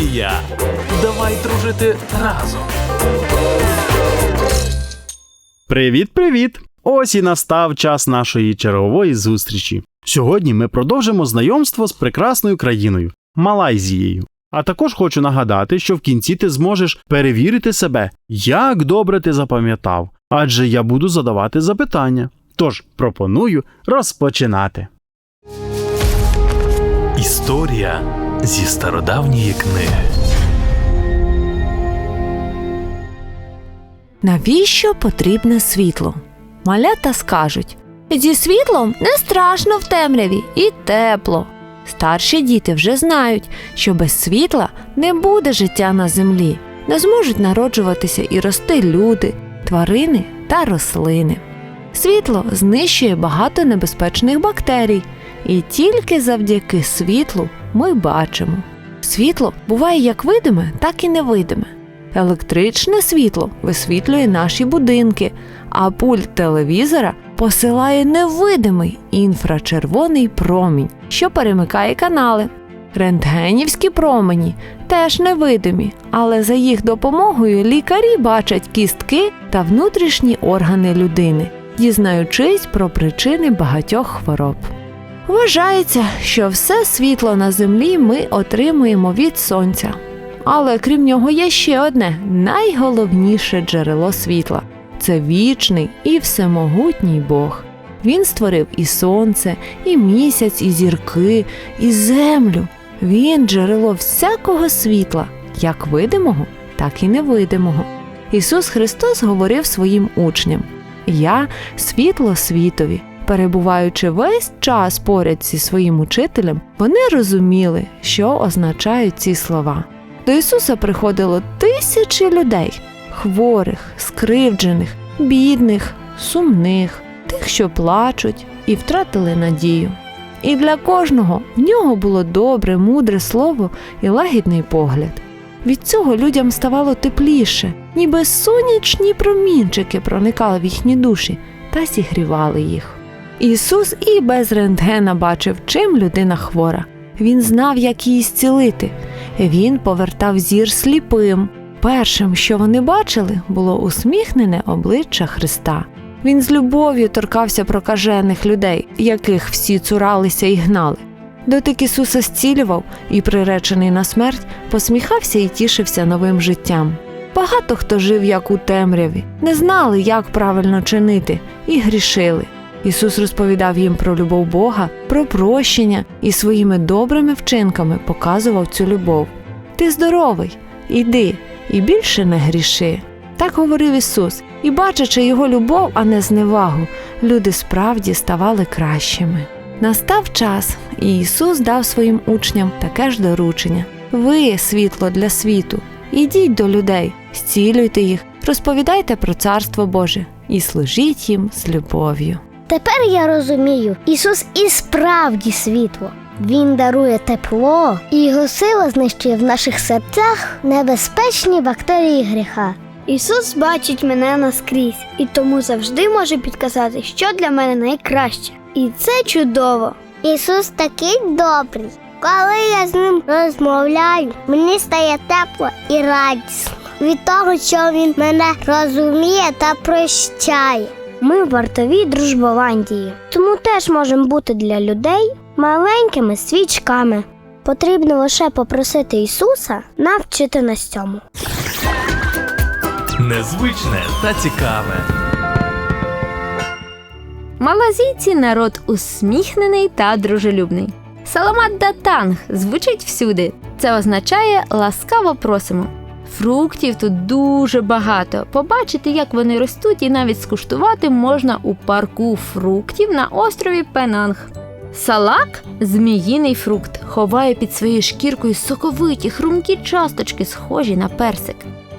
Надія. Давай дружити разом. Привіт, привіт! Ось і настав час нашої чергової зустрічі. Сьогодні ми продовжимо знайомство з прекрасною країною Малайзією. А також хочу нагадати, що в кінці ти зможеш перевірити себе, як добре ти запам'ятав, адже я буду задавати запитання. Тож пропоную розпочинати. Історія зі стародавньої книги. Навіщо потрібне світло? Малята скажуть: зі світлом не страшно в темряві і тепло. Старші діти вже знають, що без світла не буде життя на землі, не зможуть народжуватися і рости люди, тварини та рослини. Світло знищує багато небезпечних бактерій, і тільки завдяки світлу ми бачимо. Світло буває як видиме, так і невидиме. Електричне світло висвітлює наші будинки, а пульт телевізора посилає невидимий інфрачервоний промінь, що перемикає канали. Рентгенівські промені теж невидимі, але за їх допомогою лікарі бачать кістки та внутрішні органи людини, дізнаючись про причини багатьох хвороб. Вважається, що все світло на землі ми отримуємо від сонця. Але крім нього є ще одне найголовніше джерело світла це вічний і всемогутній Бог. Він створив і сонце, і місяць, і зірки, і землю. Він джерело всякого світла, як видимого, так і невидимого. Ісус Христос говорив своїм учням: Я світло світові. Перебуваючи весь час поряд зі своїм учителем, вони розуміли, що означають ці слова. До Ісуса приходило тисячі людей хворих, скривджених, бідних, сумних, тих, що плачуть і втратили надію. І для кожного в нього було добре, мудре слово і лагідний погляд. Від цього людям ставало тепліше, ніби сонячні промінчики проникали в їхні душі та зігрівали їх. Ісус і без рентгена бачив, чим людина хвора. Він знав, як її зцілити. Він повертав зір сліпим. Першим, що вони бачили, було усміхнене обличчя Христа. Він з любов'ю торкався прокажених людей, яких всі цуралися і гнали. Дотик Ісуса зцілював і, приречений на смерть, посміхався і тішився новим життям. Багато хто жив як у темряві, не знали, як правильно чинити, і грішили. Ісус розповідав їм про любов Бога, про прощення і своїми добрими вчинками показував цю любов. Ти здоровий, іди і більше не гріши. Так говорив Ісус, і бачачи його любов, а не зневагу, люди справді ставали кращими. Настав час, і Ісус дав своїм учням таке ж доручення: ви світло для світу, ідіть до людей, зцілюйте їх, розповідайте про Царство Боже і служіть їм з любов'ю. Тепер я розумію, Ісус і справді світло. Він дарує тепло, і його сила знищує в наших серцях небезпечні бактерії гріха. Ісус бачить мене наскрізь і тому завжди може підказати, що для мене найкраще. І це чудово. Ісус такий добрий. Коли я з ним розмовляю, мені стає тепло і радісно від того, що він мене розуміє та прощає. Ми вартові дружбовандії, тому теж можемо бути для людей маленькими свічками. Потрібно лише попросити Ісуса навчити нас цьому. Незвичне та цікаве. Малазійці народ усміхнений та дружелюбний. Саламат датанг звучить всюди. Це означає ласкаво просимо. Фруктів тут дуже багато. Побачити, як вони ростуть, і навіть скуштувати можна у парку фруктів на острові Пенанг. Салак зміїний фрукт, ховає під своєю шкіркою соковиті, хрумкі часточки, схожі на персик.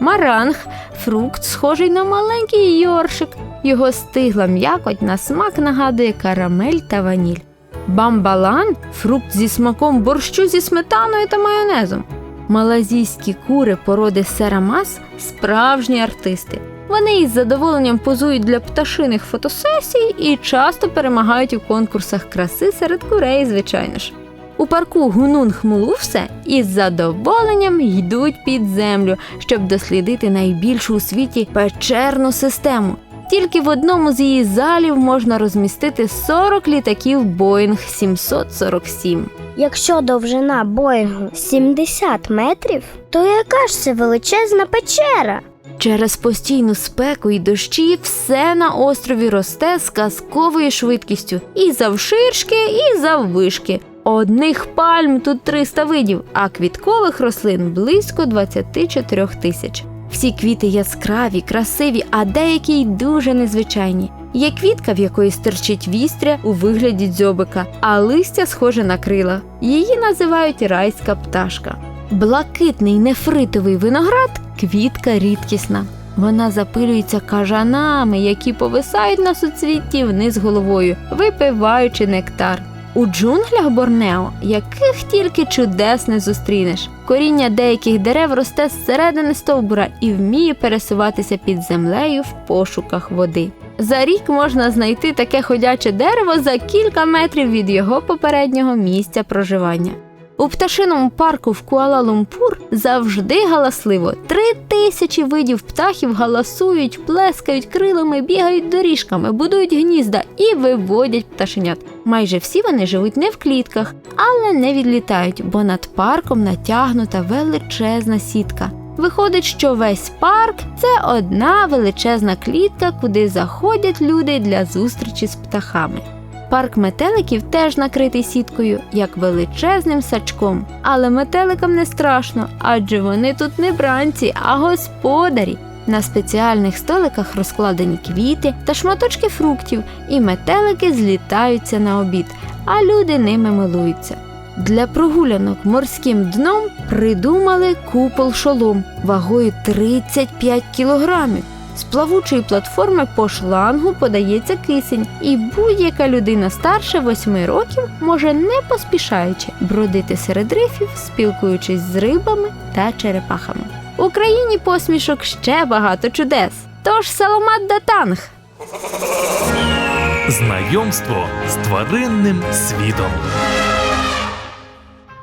Маранг фрукт, схожий на маленький йоршик. Його стигла м'якоть на смак нагадує карамель та ваніль. Бамбалан фрукт зі смаком борщу зі сметаною та майонезом. Малазійські кури породи серамас справжні артисти. Вони із задоволенням позують для пташиних фотосесій і часто перемагають у конкурсах краси серед курей, звичайно ж. У парку Гунунг Мулувсе і з задоволенням йдуть під землю, щоб дослідити найбільшу у світі печерну систему. Тільки в одному з її залів можна розмістити 40 літаків Боїнг 747. Якщо довжина Боїнгу 70 метрів, то яка ж це величезна печера? Через постійну спеку і дощі все на острові росте з казковою швидкістю і завширшки, і заввишки. Одних пальм тут 300 видів, а квіткових рослин близько 24 тисяч. Всі квіти яскраві, красиві, а деякі й дуже незвичайні. Є квітка, в якої стирчить вістря у вигляді дзьобика, а листя схоже на крила. Її називають райська пташка. Блакитний нефритовий виноград квітка рідкісна. Вона запилюється кажанами, які повисають на суцвітті вниз головою, випиваючи нектар. У джунглях Борнео, яких тільки чудес не зустрінеш. Коріння деяких дерев росте зсередини стовбура і вміє пересуватися під землею в пошуках води. За рік можна знайти таке ходяче дерево за кілька метрів від його попереднього місця проживання. У пташиному парку в Куала-Лумпур завжди галасливо. Три тисячі видів птахів галасують, плескають крилами, бігають доріжками, будують гнізда і виводять пташенят. Майже всі вони живуть не в клітках, але не відлітають, бо над парком натягнута величезна сітка. Виходить, що весь парк це одна величезна клітка, куди заходять люди для зустрічі з птахами. Парк метеликів теж накритий сіткою, як величезним сачком. Але метеликам не страшно, адже вони тут не бранці, а господарі. На спеціальних столиках розкладені квіти та шматочки фруктів, і метелики злітаються на обід, а люди ними милуються. Для прогулянок морським дном придумали купол шолом вагою 35 кілограмів. З плавучої платформи по шлангу подається кисень, і будь-яка людина старше 8 років може не поспішаючи бродити серед рифів, спілкуючись з рибами та черепахами. В Україні посмішок ще багато чудес. Тож саламат датанг! Знайомство з тваринним світом.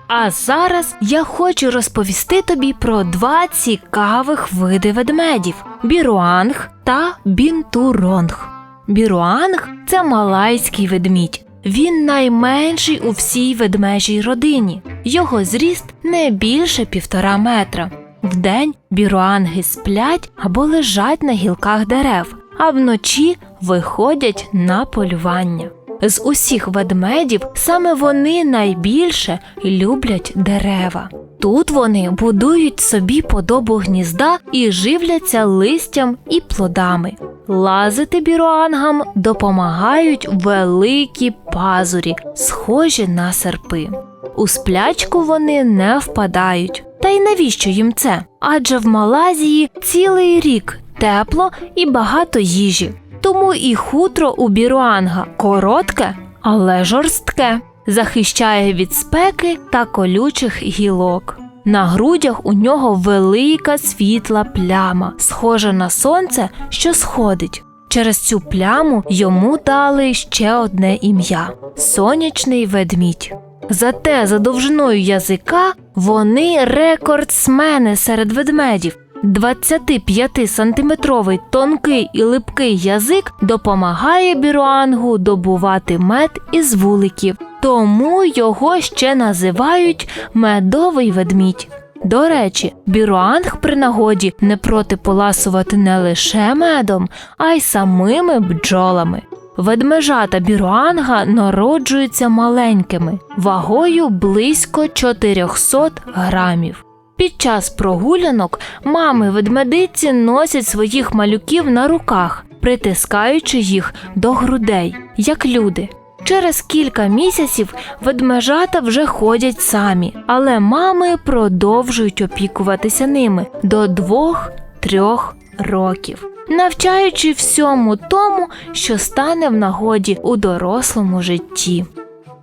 А зараз я хочу розповісти тобі про два цікавих види ведмедів: біруанг та бінтуронг. Біруанг це малайський ведмідь. Він найменший у всій ведмежій родині. Його зріст не більше півтора метра. Вдень біруанги сплять або лежать на гілках дерев, а вночі виходять на полювання. З усіх ведмедів саме вони найбільше люблять дерева. Тут вони будують собі подобу гнізда і живляться листям і плодами. Лазити біруангам допомагають великі пазурі, схожі на серпи. У сплячку вони не впадають. Та й навіщо їм це? Адже в Малайзії цілий рік тепло і багато їжі. Тому і хутро у біруанга коротке, але жорстке, захищає від спеки та колючих гілок. На грудях у нього велика світла пляма, схожа на сонце, що сходить. Через цю пляму йому дали ще одне ім'я сонячний ведмідь. Зате за довжиною язика вони рекордсмени серед ведмедів. 25-сантиметровий тонкий і липкий язик допомагає біруангу добувати мед із вуликів, тому його ще називають медовий ведмідь. До речі, біруанг при нагоді не проти поласувати не лише медом, а й самими бджолами. Ведмежата біруанга народжуються маленькими, вагою близько 400 грамів. Під час прогулянок мами ведмедиці носять своїх малюків на руках, притискаючи їх до грудей, як люди. Через кілька місяців ведмежата вже ходять самі, але мами продовжують опікуватися ними до двох-трьох років, навчаючи всьому тому, що стане в нагоді у дорослому житті.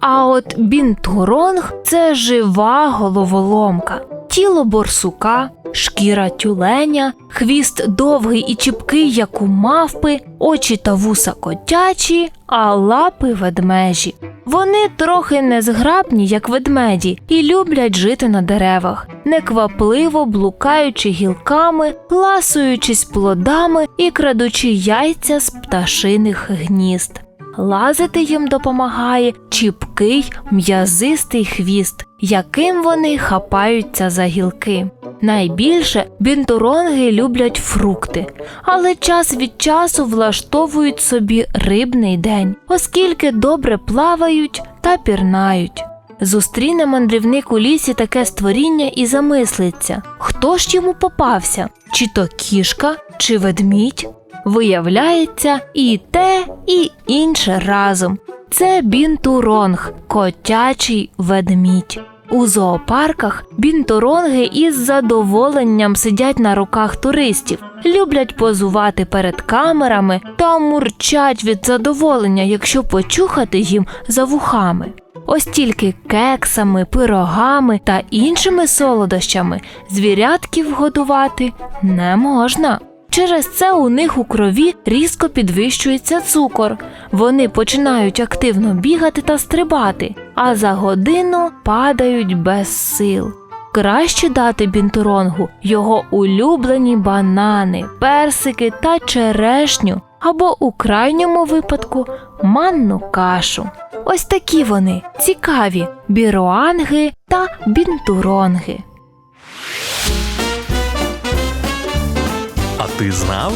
А от бінтуронг це жива головоломка. Тіло борсука, шкіра тюленя, хвіст довгий і чіпкий, як у мавпи, очі та вуса котячі, а лапи ведмежі. Вони трохи незграбні, як ведмеді, і люблять жити на деревах, неквапливо блукаючи гілками, ласуючись плодами і крадучи яйця з пташиних гнізд. Лазити їм допомагає чіпкий м'язистий хвіст, яким вони хапаються за гілки. Найбільше бінтуронги люблять фрукти, але час від часу влаштовують собі рибний день, оскільки добре плавають та пірнають. Зустріне мандрівник у лісі таке створіння і замислиться, хто ж йому попався, чи то кішка, чи ведмідь. Виявляється, і те, і інше разом. Це бінтуронг, котячий ведмідь. У зоопарках бінтуронги із задоволенням сидять на руках туристів, люблять позувати перед камерами та мурчать від задоволення, якщо почухати їм за вухами. Ось тільки кексами, пирогами та іншими солодощами звірятків годувати не можна. Через це у них у крові різко підвищується цукор. Вони починають активно бігати та стрибати, а за годину падають без сил. Краще дати бінтуронгу його улюблені банани, персики та черешню, або у крайньому випадку манну кашу. Ось такі вони цікаві біруанги та бінтуронги. Ти знав?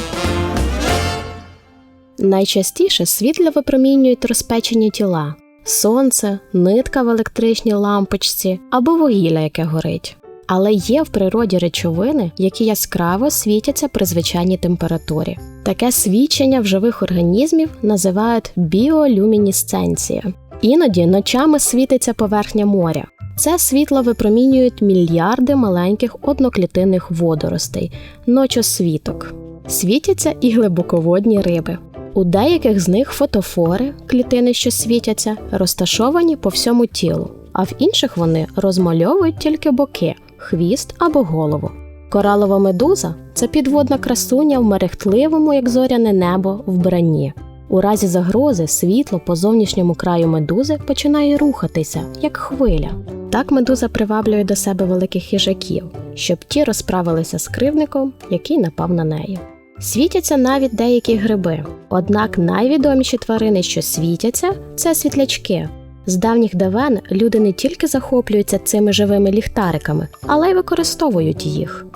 Найчастіше світло випромінюють розпечені тіла сонце, нитка в електричній лампочці або вугілля, яке горить. Але є в природі речовини, які яскраво світяться при звичайній температурі. Таке свідчення в живих організмів називають біолюмінесценція. Іноді ночами світиться поверхня моря. Це світло випромінюють мільярди маленьких одноклітинних водоростей, ночосвіток. Світяться і глибоководні риби. У деяких з них фотофори, клітини, що світяться, розташовані по всьому тілу, а в інших вони розмальовують тільки боки, хвіст або голову. Коралова медуза це підводна красуня в мерехтливому, як зоряне небо, вбранні. У разі загрози світло по зовнішньому краю медузи починає рухатися, як хвиля. Так медуза приваблює до себе великих хижаків, щоб ті розправилися з кривником, який напав на неї. Світяться навіть деякі гриби, однак найвідоміші тварини, що світяться, це світлячки. З давніх давен люди не тільки захоплюються цими живими ліхтариками, але й використовують їх.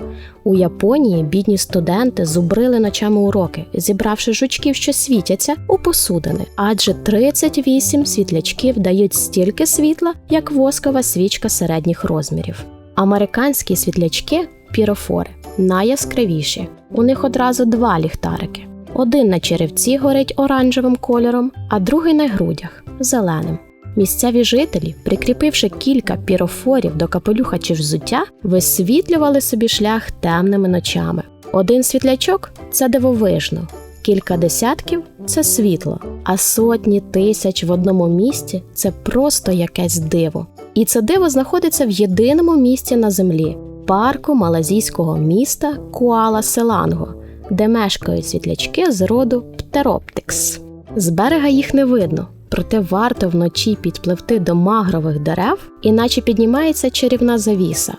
У Японії бідні студенти зубрили ночами уроки, зібравши жучків, що світяться, у посудини, адже 38 світлячків дають стільки світла, як воскова свічка середніх розмірів. Американські світлячки пірофори найяскравіші. У них одразу два ліхтарики. Один на черевці горить оранжевим кольором, а другий на грудях зеленим. Місцеві жителі, прикріпивши кілька пірофорів до капелюха чи взуття, висвітлювали собі шлях темними ночами. Один світлячок це дивовижно, кілька десятків це світло, а сотні тисяч в одному місці це просто якесь диво. І це диво знаходиться в єдиному місці на землі парку малазійського міста Куала Селанго, де мешкають світлячки з роду Птероптикс. З берега їх не видно, проте варто вночі підпливти до магрових дерев, іначе піднімається чарівна завіса.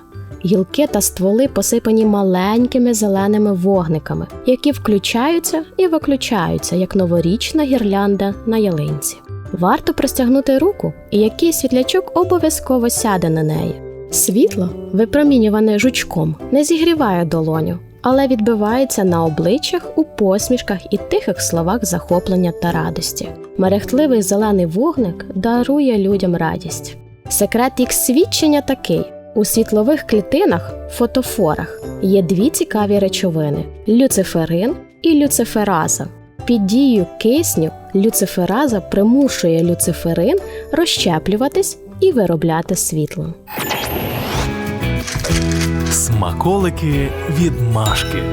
Гілки та стволи посипані маленькими зеленими вогниками, які включаються і виключаються, як новорічна гірлянда на ялинці. Варто простягнути руку, і якийсь світлячок обов'язково сяде на неї. Світло, випромінюване жучком, не зігріває долоню, але відбивається на обличчях у посмішках і тихих словах захоплення та радості. Мерехтливий зелений вогник дарує людям радість. Секрет їх свідчення такий: у світлових клітинах, фотофорах, є дві цікаві речовини: люциферин і люцифераза. Під дією кисню люцифераза примушує люциферин розщеплюватись і виробляти світло. Смаколики від Машки.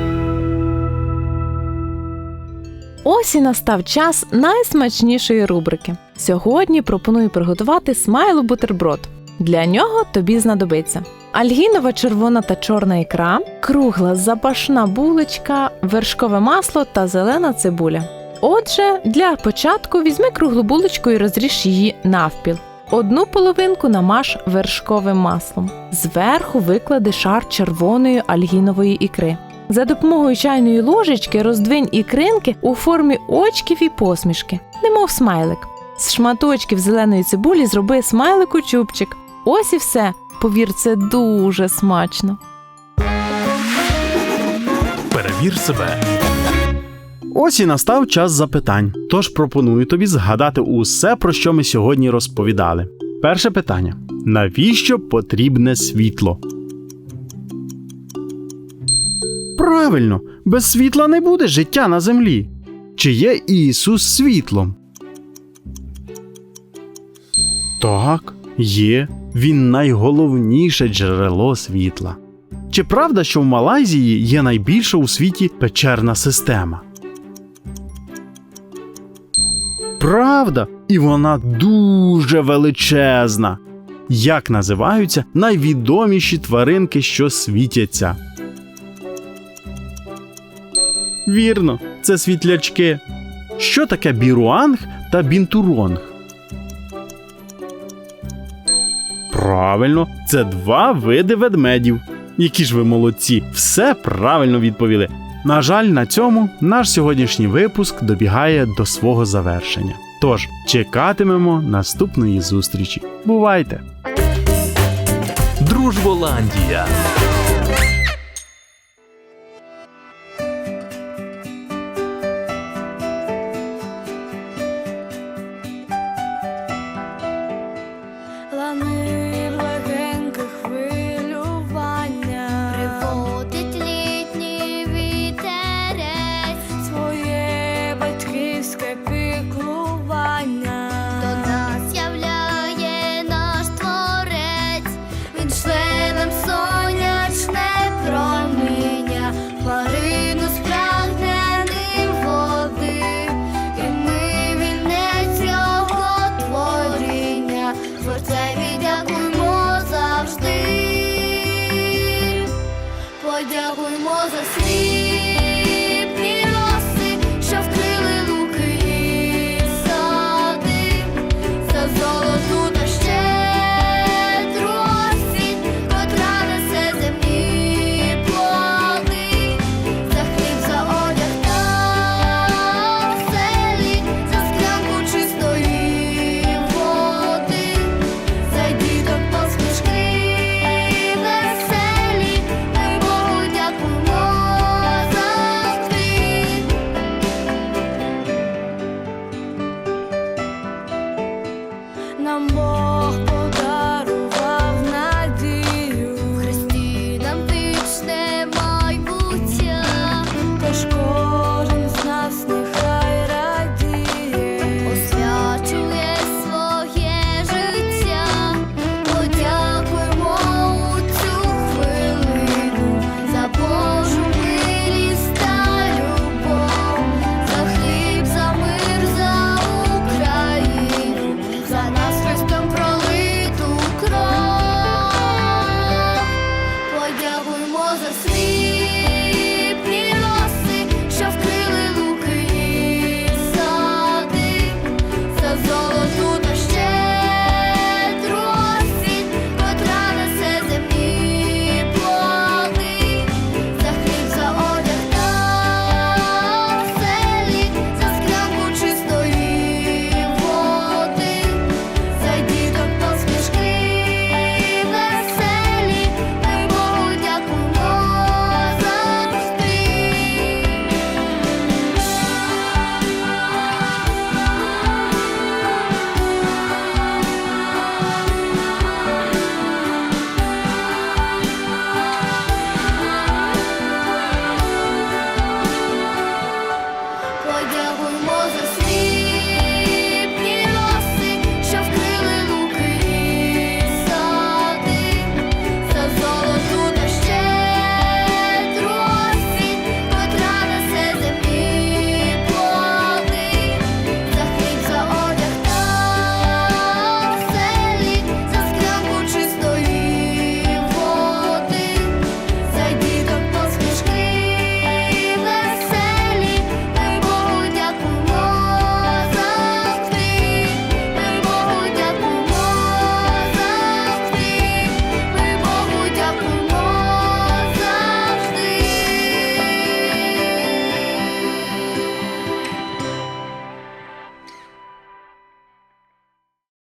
Ось і настав час найсмачнішої рубрики. Сьогодні пропоную приготувати смайлу бутерброд. Для нього тобі знадобиться альгінова червона та чорна ікра, кругла запашна булочка, вершкове масло та зелена цибуля. Отже, для початку візьми круглу булочку і розріж її навпіл. Одну половинку намаж вершковим маслом. Зверху виклади шар червоної альгінової ікри. За допомогою чайної ложечки роздвинь ікринки у формі очків і посмішки, немов смайлик. З шматочків зеленої цибулі зроби смайлику чубчик. Ось і все. Повір, це дуже смачно. Перевір себе. Ось і настав час запитань. Тож пропоную тобі згадати усе, про що ми сьогодні розповідали. Перше питання: навіщо потрібне світло? Правильно, без світла не буде життя на землі. Чи є Ісус світлом? Так, є. Він найголовніше джерело світла. Чи правда, що в Малайзії є найбільша у світі печерна система? Правда, і вона дуже величезна. Як називаються найвідоміші тваринки, що світяться? Вірно, це світлячки. Що таке біруанг та бінтуронг? Правильно, це два види ведмедів. Які ж ви молодці, все правильно відповіли. На жаль, на цьому наш сьогоднішній випуск добігає до свого завершення. Тож чекатимемо наступної зустрічі. Бувайте! Дружболандія.